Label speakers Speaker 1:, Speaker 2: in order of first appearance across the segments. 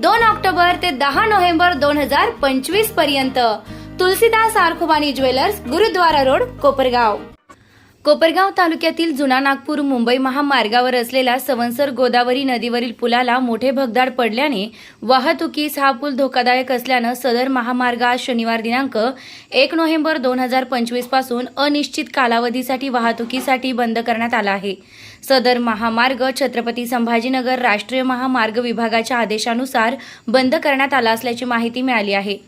Speaker 1: दोन ऑक्टोबर ते दहा नोव्हेंबर दोन हजार पंचवीसपर्यंत. Tulsidas Arkhubani jewellers Gurudwara road Kopargaon. Kopargaon तालुक्यातील जुना नागपूर मुंबई महामार्गावर असलेल्या सवंसर गोदावरी नदीवरील पुलाला मोठे भगदाड पडल्याने वाहतुकीस हा पूल धोकादायक असल्यानं सदर महामार्ग आज शनिवार दिनांक एक नोव्हेंबर दोन हजार पंचवीसपासून अनिश्चित कालावधीसाठी वाहतुकीसाठी बंद करण्यात आला आहे. सदर महामार्ग छत्रपती संभाजीनगर राष्ट्रीय महामार्ग विभागाच्या आदेशानुसार बंद करण्यात आला असल्याची माहिती मिळाली आहे.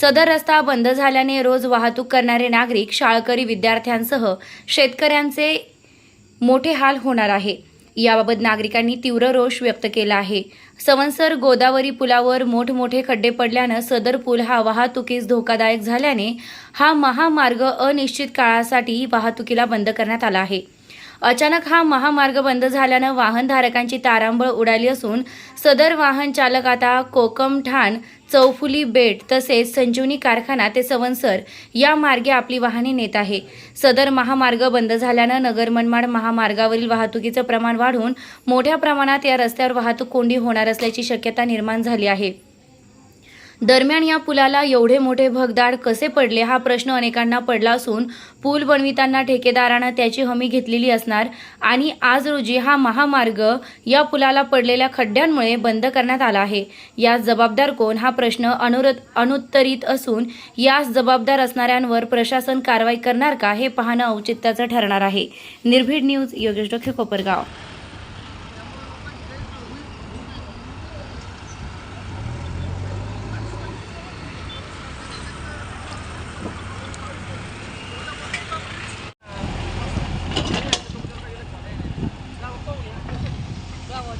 Speaker 1: सदर रस्ता बंद झाल्याने रोज वाहतूक करणारे नागरिक शाळकरी विद्यार्थ्यांसह शेतकऱ्यांचे मोठे हाल होणार आहे. याबाबत नागरिकांनी तीव्र रोष व्यक्त केला आहे. सवंसर गोदावरी पुलावर मोठमोठे खड्डे पडल्यानं सदर पूल हा वाहतुकीस धोकादायक झाल्याने हा महामार्ग अनिश्चित काळासाठी वाहतुकीला बंद करण्यात आला आहे. अचानक हा महामार्ग बंद झाल्यानं वाहनधारकांची तारांबळ उडाली असून सदर वाहन चालक आता कोकमठाण चौफुली बेट तसेच संजीवनी कारखाना ते सवनसर या मार्गे आपली वाहने नेत आहे. सदर महामार्ग बंद झाल्यानं नगर मनमाड महामार्गावरील वाहतुकीचं प्रमाण वाढून मोठ्या प्रमाणात या रस्त्यावर वाहतूक कोंडी होणार असल्याची शक्यता निर्माण झाली आहे. दरम्यान या पुलाला एवढे मोठे भगदाड कसे पडले हा प्रश्न अनेकांना पडला असून पूल बनविताना ठेकेदारानं त्याची हमी घेतलेली असणार आणि आज रोजी हा महामार्ग या पुलाला पडलेल्या खड्ड्यांमुळे बंद करण्यात आला आहे. यास जबाबदार कोण हा प्रश्न अनुरत अनुत्तरित असून यास जबाबदार असणाऱ्यांवर प्रशासन कारवाई करणार का हे पाहणं औचित्याचं ठरणार आहे. निर्भीड न्यूज योगेश डोखे कोपरगाव.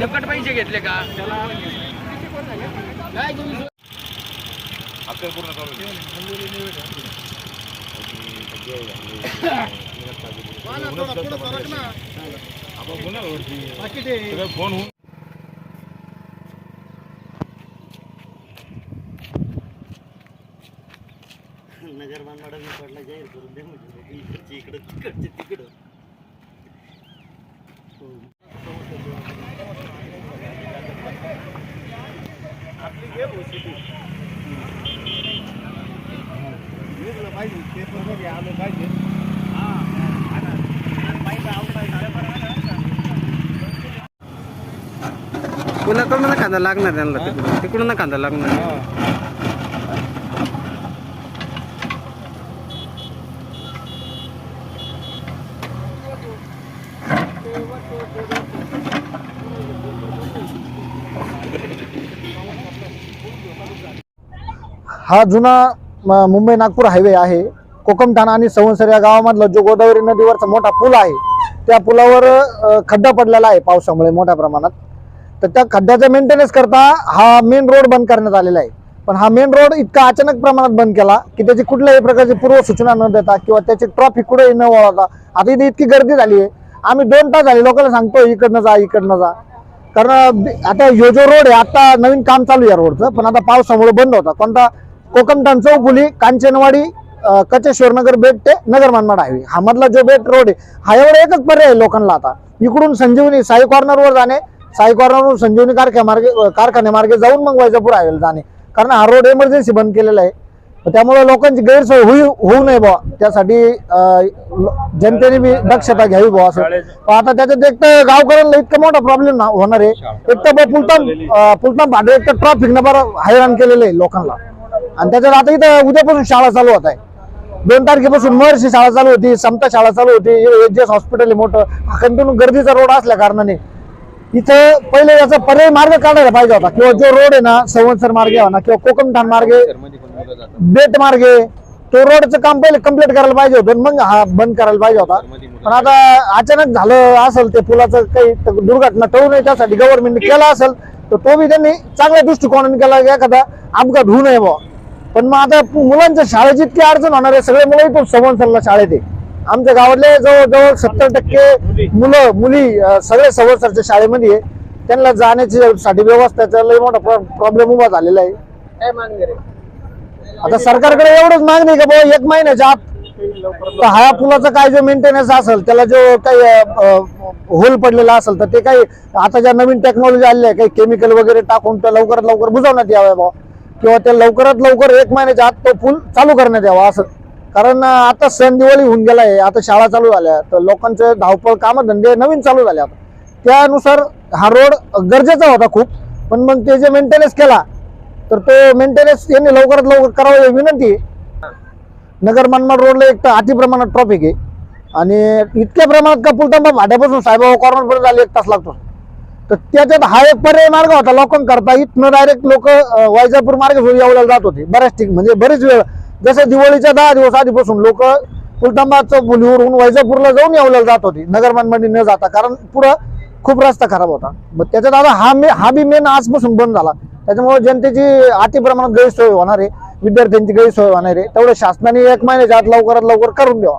Speaker 2: सकट पैसे घेतले का?
Speaker 3: नगर मानवाडा मी पडला जाहीर करून दे म्हणजे लोकं इकडचे इकडं तिकडचे तिकडं. पाहिजे पेपरमध्ये आलं पाहिजे.
Speaker 4: पुण्याकडून ना कांदा लागणार त्यांना तिकडून. तिकडून ना कांदा लागणार.
Speaker 5: हा जुना मुंबई नागपूर हायवे आहे. कोकमठाणा आणि सवनसर या गावामधला जो गोदावरी नदीवरचा मोठा पूल आहे त्या पुलावर खड्डा पडलेला आहे पावसामुळे मोठ्या प्रमाणात. तर त्या खड्ड्याचा मेंटेनन्स करता हा मेन रोड बंद करण्यात आलेला आहे. पण हा मेन रोड इतका अचानक प्रमाणात बंद केला की त्याची कुठल्याही प्रकारची पूर्व सूचना न देता किंवा त्याची ट्रॉफिक कुठेही न वळवता आता इथे इतकी गर्दी झाली आहे. आम्ही दोन तास झाले लोकांना सांगतो इकडनं जा इकडनं जा. कारण आता यो जो रोड आहे आता नवीन काम चालू आहे या रोडचं पण आता पावसामुळे बंद होता. कोणता कोकमठाण चौफुली कांचनवाडी कचेश्वर नगर बेट ते नगर मनमाड हायवे. हा मधला जो बेट रोड आहे हा एवढा एकच पर्याय आहे लोकांना आता. इकडून संजीवनी साई कॉर्नरवर जाणे साई कॉर्नरवरून संजीवनी कारख्या मार्गे कारखाने मार्गे जाऊन मग वैजापूर हायवेला जाणे. कारण हा रोड इमर्जन्सी बंद केलेला आहे. त्यामुळे लोकांची गैरसोय होऊ होऊ नये बुवा. त्यासाठी जनतेने मी दक्षता घ्यावी बुवा असं. आता त्याच्यात एक तर गावकऱ्यांना इतका मोठा प्रॉब्लेम होणार आहे. एक तर पुलताम पुलतान अं, पुलतान भाडे एक तर ट्रॉफिक बरं हैराण केलेलं आहे लोकांना. आणि त्याच्यात आता इथं उद्यापासून शाळा चालू होत आहे. दोन तारखेपासून महर्षी शाळा चालू होती समता शाळा चालू होती एच एस हॉस्पिटल आहे मोठं. कंटिन्यू गर्दीचा रोड असल्या कारणाने इथं पहिले याचा पर्याय मार्ग काढायला पाहिजे होता. किंवा जो रोड आहे ना संवत्सर मार्गे म्हणा किंवा कोकमठाण मार्गे बेट मार्गे तो रोडचं काम पहिले कंप्लीट करायला पाहिजे होतं मग हा बंद करायला पाहिजे होता. पण आता अचानक झालं असेल ते पुलाचं काही दुर्घटना टळू नये त्यासाठी गव्हर्नमेंटने केला असेल तर तो बी त्यांनी चांगल्या दृष्टिकोनाने केला एखादा अपघात होऊ नये बुवा. पण मग आता मुलांच्या शाळेची इतकी अडचण होणार आहे सगळे मुलं इथून संवत्सरला शाळेत आहे. आमच्या गावातले जवळजवळ सत्तर टक्के मुलं मुली सगळे संवत्सरच्या शाळेमध्ये आहे. त्यांना जाण्याची साठी व्यवस्थेचा लय मोठा प्रॉब्लेम उभा झालेला आहे. आता सरकारकडे एवढंच मागणी का बाबा एक महिन्याच्या आत? तर हा पुलाचा काय जो मेंटेनन्स असेल त्याला जो काही होल पडलेला असेल तर ते काही आता ज्या नवीन टेक्नॉलॉजी आलेल्या आहे काही केमिकल वगैरे टाकून त्या लवकरात लवकर बुजवण्यात यावं बा किंवा ते लवकरात लवकर एक महिन्याच्या आत तो पूल चालू करण्यात यावा असं. कारण आता सण दिवाळी होऊन गेला आहे आता शाळा चालू झाल्या तर लोकांचे धावपळ कामधंदे नवीन चालू झाले आता. त्यानुसार हा रोड गरजेचा होता खूप पण मग ते जे मेंटेनन्स केला तर तो मेंटेनन्स यांनी लवकरात लवकर करावा विनंती आहे. नगर मनमाड रोडला एक तर अति प्रमाणात ट्रॉफिक आहे. आणि इतक्या प्रमाणात का पुलटंबा भाट्यापासून साहेबाबा कॉर्नरपर्यंत आले एक तास लागतो. तर त्याच्यात हा एक पर्याय मार्ग होता. लोकांकरता इथनं डायरेक्ट लोक वैजापूर मार्ग येवल्याला जात होते. बऱ्याच ठिक म्हणजे बरेच वेळ. जसं दिवाळीच्या दहा दिवस आधीपासून लोक पुलतांबाचं मुलीवरून वैजापूरला जाऊन येवल्याला जात होते. नगर न जाता. कारण पुढं खूप रस्ता खराब होता. मग त्याच्यात आता हा मे हा बी मेन आजपासून बंद झाला. त्याच्यामुळे जनतेची अति प्रमाणात गैरसोय होणार आहे. विद्यार्थ्यांची गैरसोय होणार आहे. तेवढं शासनाने एक महिन्याच्या आत लवकरात लवकर करून द्यावा.